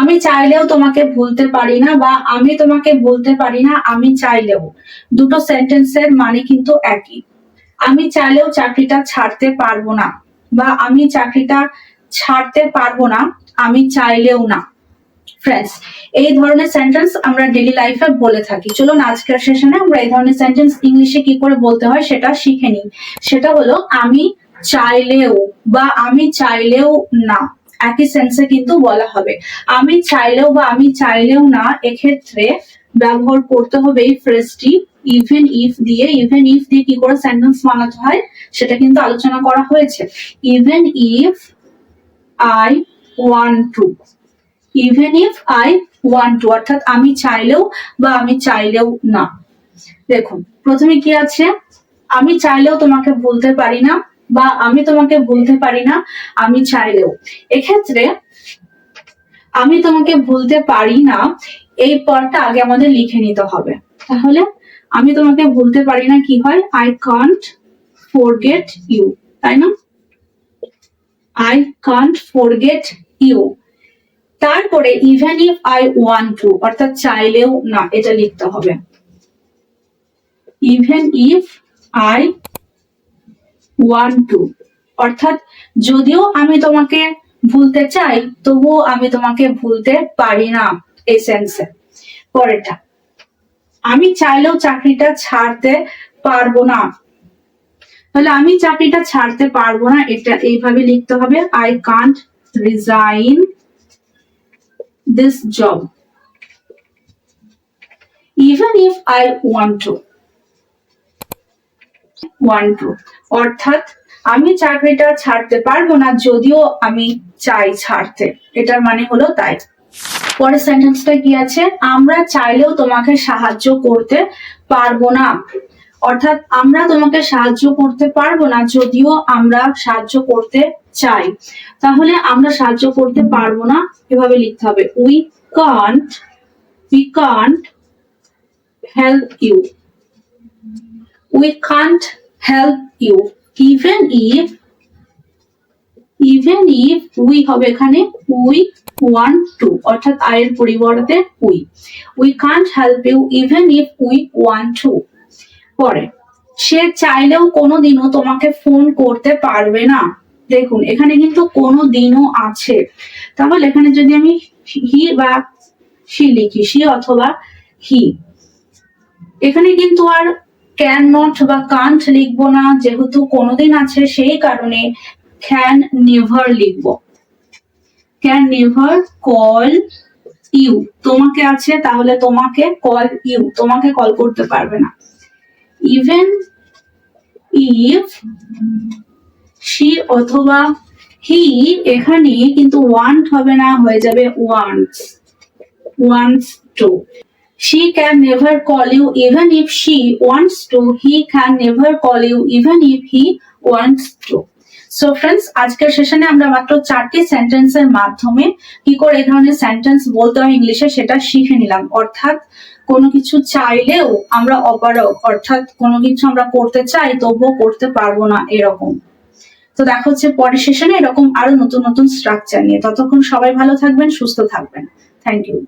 আমি চাইলেও তোমাকে ভুলতে পারি না বা আমি তোমাকে বলতে পারি না, আমি চাইলেও। দুটো সেন্টেন্সের মানে কিন্তু একই। আমি চাইলেও চাকরিটা ছাড়তে পারব না বা আমি চাকরিটা ছাড়তে পারব না, আমি চাইলেও না। ফ্রেন্ডস এই ধরনের সেন্টেন্স আমরা ডেলি লাইফে বলে থাকি। চলুন আজকের সেশনে আমরা এই ধরনের সেন্টেন্স ইংলিশে কি করে বলতে হয় সেটা শিখে নিই। সেটা হলো, আমি চাইলেও বা আমি চাইলেও না একই সেন্সে কিন্তু বলা হবে। আমি চাইলেও বা আমি চাইলেও না, এক্ষেত্রে ব্যবহার করতে হবে এই ফ্রেজটি ইভেন ইফ দিয়ে। ইভেন ইফ দিয়ে কি করে সেন্টেন্স বানাতে হয়, সেটা কিন্তু আলোচনা করা হয়েছে। Even if I want to even if I want to অর্থাৎ আমি চাইলেও বা আমি চাইলেও না। দেখুন, প্রথমে কি আছে? আমি চাইলেও তোমাকে বলতে পারি না। বা আমি তোমাকে বলতে পারি না, আমি চাইলেও। এক্ষেত্রে আমি তোমাকে ভুলতে পারি না, এই পদটা আগে আমাদের লিখে নিতে হবে। তাহলে আমি তোমাকে ভুলতে পারি না কি হয়? আই কান্ট ফরগেট ইউ তাই না? আই কান্ট ফরগেট ইউ তারপরে even if I want to অর্থাৎ চাইলেও না, এটা লিখতে হবে। Even if I want to অর্থাৎ যদিও আমি তোমাকে ভুলতে চাই, তবুও আমি তোমাকে ভুলতে পারি না এই সেন্সে আমি চাইলেও চাকরিটা ছাড়তে পারব না। তাহলে আমি চাকরিটা ছাড়তে পারব না, এটা এইভাবে লিখতে হবে I can't resign this job even if I want to want to অর্থাৎ, আমি চাকরিটা ছাড়তে পারব না যদিও আমি চাই ছাড়তে। এটার মানে হলো তাই। পরের সেন্টেন্সটা কি আছে? আমরা চাইলেও তোমাকে সাহায্য করতে পারব না। অর্থাৎ, আমরা তোমাকে সাহায্য করতে পারব না যদিও আমরা সাহায্য করতে চাই। তাহলে আমরা সাহায্য করতে পারব না। এভাবে লিখতে হবে। We can't we can't help you we can't help you. Even if even if we হবে এখানে we want to অর্থাৎ এর পরিবর্তে we. We can't help you even if we want to পরে, সে চাইলেও কোনোদিনও তোমাকে ফোন করতে পারবে না। দেখুন, এখানে কিন্তু কোনো দিনও আছে। তাহলে এখানে যদি আমি হি বা সি লিখি সি অথবা হি এখানে কিন্তু আর ক্যান নট বা কান্ট লিখব না, যেহেতু কোনোদিন আছে সেই কারণে ক্যান নেভার লিখব। Can never call you. তোমাকে আছে, তাহলে তোমাকে কল ইউ। তোমাকে কল করতে পারবে না। ইভেন ইফ সি অথবা হি এখানে কিন্তু ওয়ান্ট হবে না, হয়ে যাবে wants. Wants to. She can never call you even if she wants to. He can never call you even if he wants to. So friends আজকের সেশনে আমরা মাত্র চারটি সেন্টেন্সের মাধ্যমে কি করে এই ধরনের সেন্টেন্স বলতে হয় ইংলিশে সেটা শিখে নিলাম। অর্থাৎ কোনো কিছু চাইলেও আমরা অপারক অর্থাৎ কোনো কিছু আমরা করতে চাই তবুও করতে পারব না এরকম। তো দেখা হচ্ছে পরের সেশনে এরকম আরও নতুন নতুন স্ট্রাকচার নিয়ে। ততক্ষণ সবাই ভালো থাকবেন, সুস্থ থাকবেন। Thank you